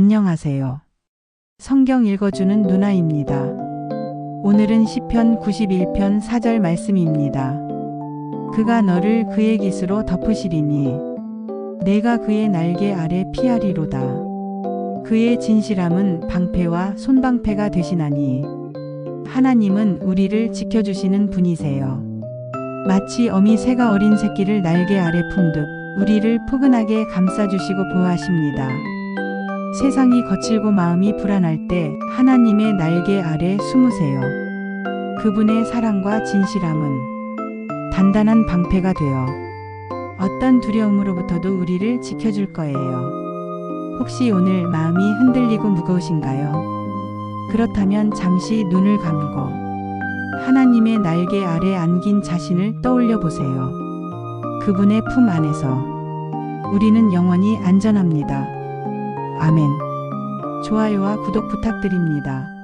안녕하세요. 성경 읽어주는 누나입니다. 오늘은 시편 91편 4절 말씀입니다. 그가 너를 그의 깃으로 덮으시리니 내가 그의 날개 아래 피하리로다. 그의 진실함은 방패와 손방패가 되시나니 하나님은 우리를 지켜주시는 분이세요. 마치 어미 새가 어린 새끼를 날개 아래 품듯 우리를 포근하게 감싸주시고 보호하십니다. 세상이 거칠고 마음이 불안할 때 하나님의 날개 아래 숨으세요. 그분의 사랑과 진실함은 단단한 방패가 되어 어떤 두려움으로부터도 우리를 지켜줄 거예요. 혹시 오늘 마음이 흔들리고 무거우신가요? 그렇다면 잠시 눈을 감고 하나님의 날개 아래 안긴 자신을 떠올려 보세요. 그분의 품 안에서 우리는 영원히 안전합니다. 아멘. 좋아요와 구독 부탁드립니다.